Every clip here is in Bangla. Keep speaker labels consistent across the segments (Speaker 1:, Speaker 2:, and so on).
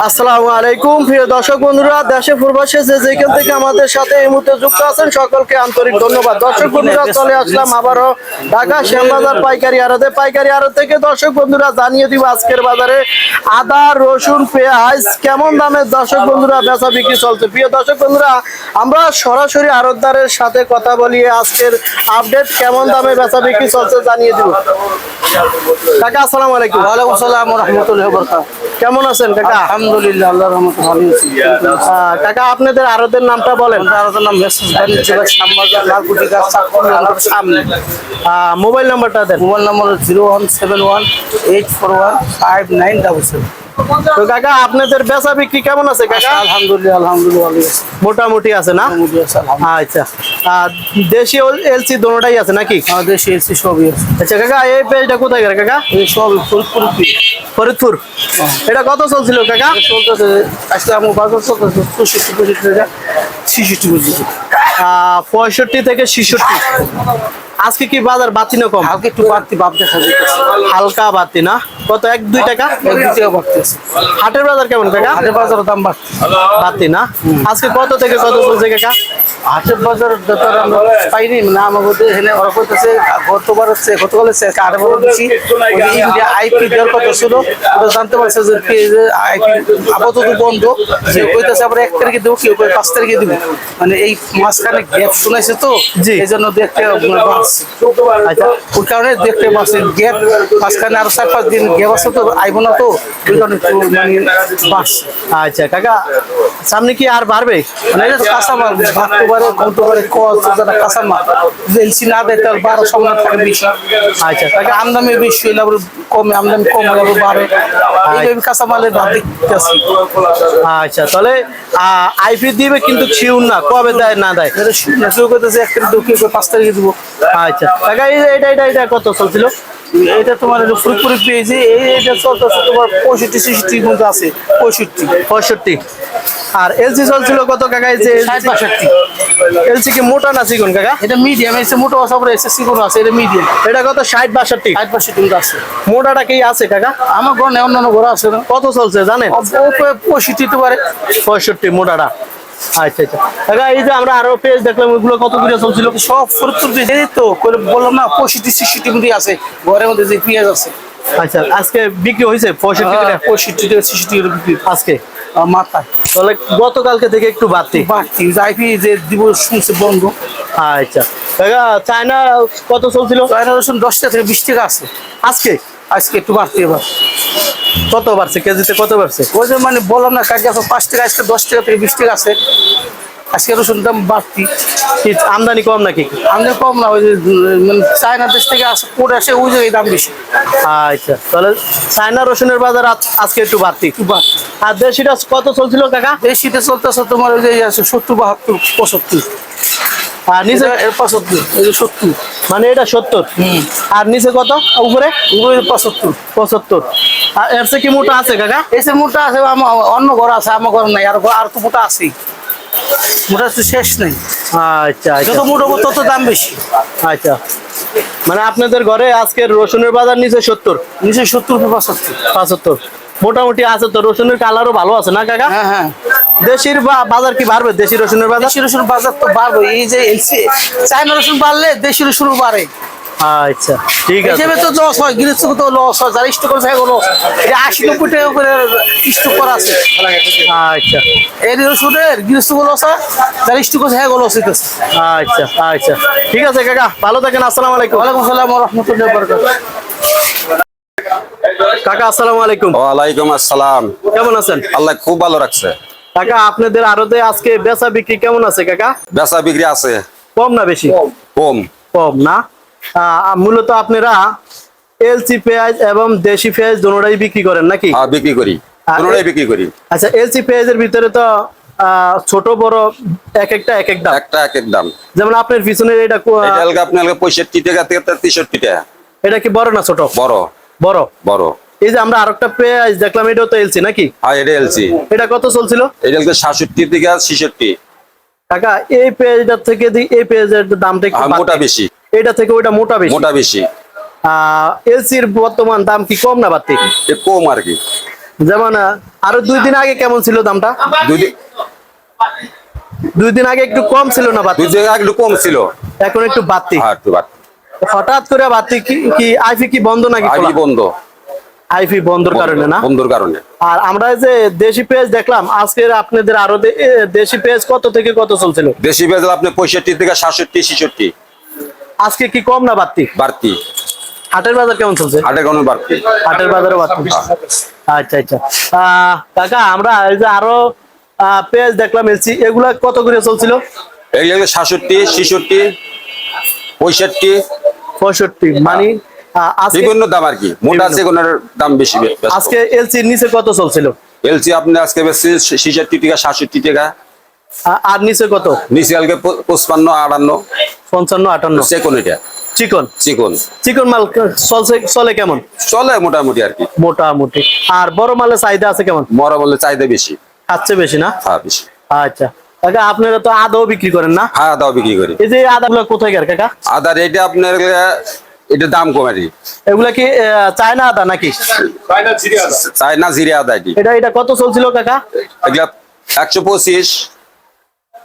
Speaker 1: আসসালামু আলাইকুম। প্রিয় দর্শক বন্ধুরা, দেশে প্রবাসে যে যেখান থেকে আমাদের সাথে এই মুহূর্তে যুক্ত আছেন, সকলকে আন্তরিক ধন্যবাদ। দর্শক বন্ধুরা, চলে আসলাম আবারও ঢাকা শ্যামবাজার পাইকারি আড়তে। পাইকারি আড়ত থেকে দর্শক বন্ধুরা, জানিয়ে দিব আজকের বাজারে আদা, রসুন, পেঁয়াজ, কেমন দামে দর্শক বন্ধুরা বেচা বিক্রি চলছে? প্রিয় দর্শক বন্ধুরা, আমরা সরাসরি আড়তদারের সাথে কথা বলিয়ে আজকের আপডেট, কেমন দামে বেচা বিক্রি চলছে জানিয়ে দিব। কাকা, আসসালামু আলাইকুম।
Speaker 2: ওয়ালাইকুম সালাম রহমতুল্লাহ বরকাত
Speaker 1: কেমন আছেন কাকা?
Speaker 2: আলহামদুলিল্লাহ আল্লাহর রহমতে ভালো আছি।
Speaker 1: কাকা আপনাদের আরতের নামটা বলেন।
Speaker 2: আরতের নাম মেসেজ বাণিজ্য শ্যামবাজার লালকুটি গাছ চাকুর সামনে।
Speaker 1: মোবাইল নাম্বারটা দেন।
Speaker 2: Mobile number zero one seven one eight four one five nine double seven.
Speaker 1: তো কাকা আপনাদের বেচা বিক্রি কেমন আছে কাকা?
Speaker 2: আলহামদুলিল্লাহ আলহামদুলিল্লাহ
Speaker 1: মোটামুটি আছে না? আচ্ছা। আর দেশি এলসি দোনোটাই আছে নাকি?
Speaker 2: আমাদের দেশে এসেছি সবই আছে।
Speaker 1: আচ্ছা কাকা এই পেজটা কোথায় গেল কাকা?
Speaker 2: এই সব ফুলপুর
Speaker 1: ফরিদপুর। এটা কত চলছিল কাকা?
Speaker 2: চলতেছে আজকে আমার বাজার চলতেছে চৌষট্টি পঁচিশ টাকা ছিষট্টি
Speaker 1: আহ, পঁয়ষট্টি থেকে ছিষট্টি। আজকে কি বাজার বাতি না কম?
Speaker 2: হালকা একটু বাড়তি ভাব দেখা যেতেছে
Speaker 1: হালকা বাতি না? কত? এক দুই টাকা? হাটের বাজার কেমন কাকা?
Speaker 2: হাটের বাজারের দাম বাড়ছে
Speaker 1: বাতি না? আজকে কত থেকে কত চলছে কাকা?
Speaker 2: হাটের বাজার যত আমরা পাইনি মানে আমার এখানে ওরা করতেছে গতবার হচ্ছে গতকাল হচ্ছে আট বড় দিচ্ছি আইপি দেওয়ার কথা ছিল ওটা জানতে পারছে যে আইপি আপাতত বন্ধ। যে কইতেছে আমরা এক তারিখে দেবো কেউ পাঁচ তারিখে দেবো। মানে এই মাঝখানে গ্যাপ শোনাইছে তো। এই জন্য দেখতে আচ্ছা ওই কারণে দেখতে পাচ্ছি গ্যাপ মাঝখানে আরও চার পাঁচ দিন গ্যাপ তো আইব না তো একটু মানে বাস।
Speaker 1: আচ্ছা কাকা সামনে কি আর বাড়বে?
Speaker 2: মানে এটা তো কাঁচামাল ভাবতে পারে কমতে পারে কল যারা এলসি না দেয় তার বারো সম্মান থাকে বেশি।
Speaker 1: আচ্ছা
Speaker 2: তাকে আমদামি বেশি আবার কমে আমদামি কম হলে আবার বাড়ে। এইভাবে কাঁচামালের ভাব দেখতেছি
Speaker 1: আচ্ছা তাহলে আইপি দিবে কিন্তু শিউর না কবে দেয় না দেয়?
Speaker 2: কেউ করতেছে এক তারিখ দেবো পাঁচ তারিখে দেবো।
Speaker 1: আচ্ছা কাকা এটা এটা এটা কত চলছিল?
Speaker 2: এটা তোমার পেয়েছে চলতেছে তোমার পঁয়ষট্টি মধ্যে আছে পঁয়ষট্টি।
Speaker 1: পঁয়ষট্টি। আর এলসি চলছিল কত কাকা? যে
Speaker 2: ষাট
Speaker 1: এলসি কি মোটা না চিকন কাকা?
Speaker 2: এটা মিডিয়াম এসে মোটো আছে আবার আছে এটা মিডিয়াম
Speaker 1: এটা কত? ষাট বাষট্টি?
Speaker 2: ষাট বাষট্টি মধ্যে আছে।
Speaker 1: মোটাটা কি আছে কাকা?
Speaker 2: আমার ঘর নেই অন্যান্য ঘর আছে
Speaker 1: কত চলছে জানেন?
Speaker 2: পঁয়ষট্টি তো পারে।
Speaker 1: পঁয়ষট্টি মোটাটা। আচ্ছা আচ্ছা। কাকা এই যে আমরা আরও পেজ দেখলাম ওইগুলো কত করে চলছিল?
Speaker 2: সব দিয়ে তো বললাম না পঁয়ষট্টি ছেষট্টি মধ্যে আছে ঘরের মধ্যে যে পেঁয়াজ আছে।
Speaker 1: আচ্ছা আজকে বিক্রি হয়েছে পঁয়ষট্টি করে?
Speaker 2: পঁয়ষট্টি টাকা ছেষট্টি টাকা বিক্রি
Speaker 1: আজকে?
Speaker 2: মাথায়।
Speaker 1: তাহলে গতকালকে থেকে একটু বাড়তি।
Speaker 2: বাড়তি যে দিব শুনছে বন্ধ।
Speaker 1: আচ্ছা। কাকা চায়না কত চলছিল?
Speaker 2: চায়না রসুন দশ টাকা থেকে বিশ টাকা আছে।
Speaker 1: আজকে?
Speaker 2: আজকে একটু বাড়তি এবার।
Speaker 1: কত বাড়ছে? কেজিতে কত বাড়ছে?
Speaker 2: ওই যে মানে বললাম না কাজে এখন পাঁচ টাকা আজকে দশ টাকা থেকে বিশ টাকা আছে। আজকে রসুন দাম বাড়তি।
Speaker 1: আমদানি কম নাকি?
Speaker 2: আমদানি কম না ওই যে মানে চায়না দেশ থেকে আসে পড়ে আসে ওই জায়গায় দাম বেশি।
Speaker 1: আচ্ছা তাহলে চায়না রসুনের বাজার আজ- আজকে একটু বাড়তি।
Speaker 2: একটু বাড়তি।
Speaker 1: আর দেশিটা কত চলছিল কাকা?
Speaker 2: এই শীতে চলতেছে তোমার ওই যে আছে সত্তর বাহাত্তর পঁচাত্তর।
Speaker 1: আর
Speaker 2: এর পঁচাত্তর এই যে সত্তর।
Speaker 1: মানে এটা সত্তর। আর নিচে কত? উপরে?
Speaker 2: ওই পঁচাত্তর।
Speaker 1: পঁচাত্তর। আর এর কি মোটা আছে কাকা?
Speaker 2: এসে মোটা আছে অন্য ঘর আছে আমার ঘর নাই আর আর তো মোটা আছেই। মোটা তো শেষ নেই।
Speaker 1: আচ্ছা আচ্ছা।
Speaker 2: যত মোটা হব তত দাম বেশি।
Speaker 1: আচ্ছা। মানে আপনাদের ঘরে আজকের রসুনের বাজার নিচে সত্তর?
Speaker 2: নিচে সত্তর পঁচাত্তর।
Speaker 1: পঁচাত্তর। মোটামুটি আছে তো রসুনের কালারও ভালো আছে না কাকা?
Speaker 2: হ্যাঁ হ্যাঁ।
Speaker 1: দেশির বাজার কি বাড়বে? দেশি রসুনের বাজার?
Speaker 2: দেশি রসুন বাজার তো বাড়বে এই যে চায়না রসুন বাড়লে দেশি রসুন বাড়ে।
Speaker 1: আচ্ছা ঠিক আছে।
Speaker 2: হিসেবে তো লস হয় গৃহস্থ তো লস হয় যারা স্টক করে থাকে লস। এটা আশি নব্বই টাকা করে স্টক করা আছে।
Speaker 1: আচ্ছা।
Speaker 2: এই রসুনের গৃহস্থ লস হয় যারা স্টক করে থাকে লস হইতেছে।
Speaker 1: আচ্ছা আচ্ছা। ঠিক আছে কাকা ভালো থাকেন আসসালামু আলাইকুম।
Speaker 2: ওয়ালাইকুম রহমতুল্লাহ
Speaker 1: কাকা আসসালামু আলাইকুম।
Speaker 3: ওয়ালাইকুম আসসালাম।
Speaker 1: কেমন আছেন?
Speaker 3: আল্লাহ খুব ভালো রাখছে।
Speaker 1: কাকা আপনাদের আরতে আজকে বেচা বিক্রি কেমন আছে কাকা?
Speaker 3: বেচা বিক্রি আছে।
Speaker 1: কম না বেশি?
Speaker 3: কম।
Speaker 1: কম। না? মূলত আপনারা এলসি পেঁয়াজ এবং দেশি পেঁয়াজ দুটোটাই বিক্রি করেন নাকি?
Speaker 3: হ্যাঁ, বিক্রি করি।
Speaker 1: আর
Speaker 3: বিক্রি করি।
Speaker 1: আচ্ছা এলসি পেঁয়াজের ভিতরে তো আহ, ছোট বড় এক একটা এক এক দাম?
Speaker 3: একটা এক এক দাম।
Speaker 1: যেমন আপনার পিছনের এটা
Speaker 3: এটা আপনার হালকা পঁয়ষট্টি টাকা থেকে তেষট্টি টাকা।
Speaker 1: এটা কি বড় না ছোট?
Speaker 3: বড়।
Speaker 1: বড়?
Speaker 3: বড়।
Speaker 1: এই যে আমরা আরেকটা পেঁয়াজ দেখলাম এটাও তো এলসি নাকি?
Speaker 3: আর এটা এলসি
Speaker 1: এটা কত চলছিল?
Speaker 3: এটা হালকা সাতষট্টি থেকে ছেষট্টি।
Speaker 1: কাকা এই পেঁয়াজটার থেকে এই পেঁয়াজের দামটা একটু
Speaker 3: মোটা বেশি।
Speaker 1: এটা থেকে ওইটা মোটা বেশি।
Speaker 3: মোটা বেশি।
Speaker 1: এলসির বর্তমান দাম কি কম না বাড়তি?
Speaker 3: কম আর কি।
Speaker 1: যেমন আরও দুই দিন আগে কেমন ছিল দামটা?
Speaker 3: দুই দিন
Speaker 1: দুই দিন আগে একটু কম ছিল না বাতি
Speaker 3: দুই দিন আগে একটু কম ছিল।
Speaker 1: এখন একটু বাতি
Speaker 3: হ্যাঁ একটু বাড়তি।
Speaker 1: হঠাৎ করে বাতি কি কি আইফি কি বন্ধ নাকি?
Speaker 3: বন্ধ।
Speaker 1: আইফি বন্ধর কারণে না?
Speaker 3: বন্ধুর কারণে।
Speaker 1: আর আমরা এই যে দেশি পেজ দেখলাম আজকের আপনাদের আরও দেশি পেজ কত থেকে কত চলছিল?
Speaker 3: দেশি পেজ আপনি পঁয়ষট্টি থেকে সাতষট্টি ছেষট্টি।
Speaker 1: আজকে কি কম না বাড়তি?
Speaker 3: বাড়তি।
Speaker 1: হাটের বাজার কেমন চলছে?
Speaker 3: হাটের কোনো বাড়তি।
Speaker 1: হাটের বাজারে বাড়তি। আচ্ছা আচ্ছা। কাকা আমরা এই যে আরও পেঁয়াজ দেখলাম এলসি এগুলা কত করে চলছিল?
Speaker 3: এগুলো সাতষট্টি ছেষট্টি পঁয়ষট্টি।
Speaker 1: পঁয়ষট্টি মানে
Speaker 3: বিভিন্ন দাম আর কি। মোটা কোন দাম বেশি
Speaker 1: আজকে এলসির নিচে কত চলছিল?
Speaker 3: এলসি আপনি আজকে বেশি ছেষট্টি টাকা সাতষট্টি টাকা।
Speaker 1: আর নিচে কত?
Speaker 3: নিচে পঁচপান্ন আটান্ন।
Speaker 1: পঞ্চান্ন আটান্ন।
Speaker 3: এটা।
Speaker 1: চিকন?
Speaker 3: চিকন।
Speaker 1: চিকন মাল চলছে চলে কেমন?
Speaker 3: চলে মোটামুটি আর কি।
Speaker 1: মোটামুটি। আর বড় মালের চাহিদা আছে কেমন?
Speaker 3: মরা বলে চাহিদা বেশি।
Speaker 1: খাচ্ছে বেশি না?
Speaker 3: হ্যাঁ বেশি।
Speaker 1: আচ্ছা। কাকা আপনারা তো আদাও বিক্রি করেন না?
Speaker 3: হ্যাঁ দাও বিক্রি করি।
Speaker 1: এই যে আদাগুলো কোথায় গেল কাকা?
Speaker 3: আদার এটা আপনার এটা দাম কম আর
Speaker 1: এগুলা কি আহ, চায়না আদা নাকি?
Speaker 3: চাই না জিরে আদা এটা।
Speaker 1: এটা কত চলছিল কাকা?
Speaker 3: এগুলা একশো পঁচিশ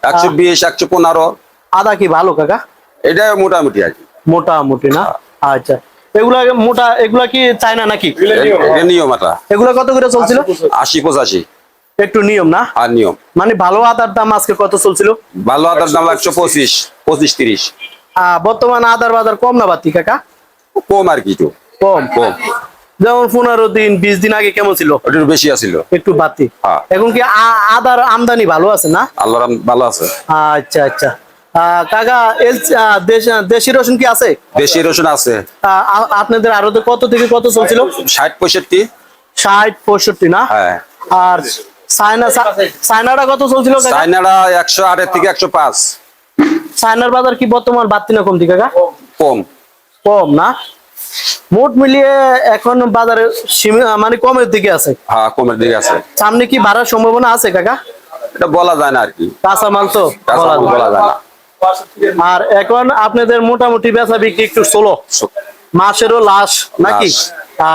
Speaker 3: একশো বিশ একশো পনেরো।
Speaker 1: আদা কি ভালো কাকা?
Speaker 3: এটা মোটামুটি আর কি।
Speaker 1: মোটামুটি না? আচ্ছা। এগুলা মোটা এগুলা কি চায়না নাকি?
Speaker 3: নিয়ম এটা।
Speaker 1: এগুলা কত করে চলছিল?
Speaker 3: আশি পঁচাশি।
Speaker 1: একটু নিয়ম না?
Speaker 3: আর নিয়ম।
Speaker 1: মানে ভালো আদার দাম আজকে কত চলছিল?
Speaker 3: ভালো আদার দাম একশো পঁচিশ পঁচিশ তিরিশ।
Speaker 1: আহ, বর্তমান আদার বাজার কম না বাতি কাকা?
Speaker 3: কম আর কি একটু।
Speaker 1: কম।
Speaker 3: কম।
Speaker 1: যেমন পনেরো দিন বিশ দিন আগে কেমন ছিল?
Speaker 3: একটু বেশি আছিল।
Speaker 1: একটু বাতি
Speaker 3: হ্যাঁ।
Speaker 1: এখন কি আদার আমদানি ভালো আছে না?
Speaker 3: আল্লাহর ভালো আছে।
Speaker 1: আচ্ছা আচ্ছা। আহ, কাকা এল আহ, দেশ- দেশি রসুন কি আছে?
Speaker 3: দেশি রসুন আছে।
Speaker 1: আপনাদের আরও কত থেকে কত চলছিল?
Speaker 3: ষাট পঁয়ষট্টি।
Speaker 1: ষাট পঁয়ষট্টি না?
Speaker 3: হ্যাঁ।
Speaker 1: আর চায়না চায়নাটা কত চলছিল
Speaker 3: চাইনারা একশো আটের থেকে একশো পাঁচ।
Speaker 1: চায়নার বাজার কি বর্তমান বাড়তি না কমতি কাকা?
Speaker 3: কম।
Speaker 1: কম না? মোট মিলিয়ে এখন বাজারে মানে কমের দিকে আছে।
Speaker 3: হ্যাঁ কমের দিকে আছে।
Speaker 1: সামনে কি বাড়ার সম্ভাবনা আছে কাকা?
Speaker 3: এটা বলা যায় না আর কি।
Speaker 1: কাঁচা মাল তো
Speaker 3: বলা যায়। না।
Speaker 1: আর এখন আপনাদের মোটামুটি বেচা বিক্রি একটু ষোলো। মাসেরও লাশ নাকি?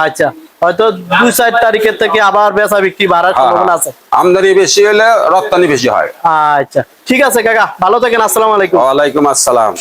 Speaker 1: আচ্ছা হয়তো দুই চার তারিখের থেকে আবার বেচা বিক্রি বাড়ার
Speaker 3: হ্যাঁ,
Speaker 1: সম্ভাবনা আছে।
Speaker 3: আমদানি বেশি হলে রপ্তানি বেশি হয়।
Speaker 1: আচ্ছা ঠিক আছে কাকা ভালো থাকেন আসসালামু আলাইকুম।
Speaker 3: ওয়ালাইকুম আসসালাম।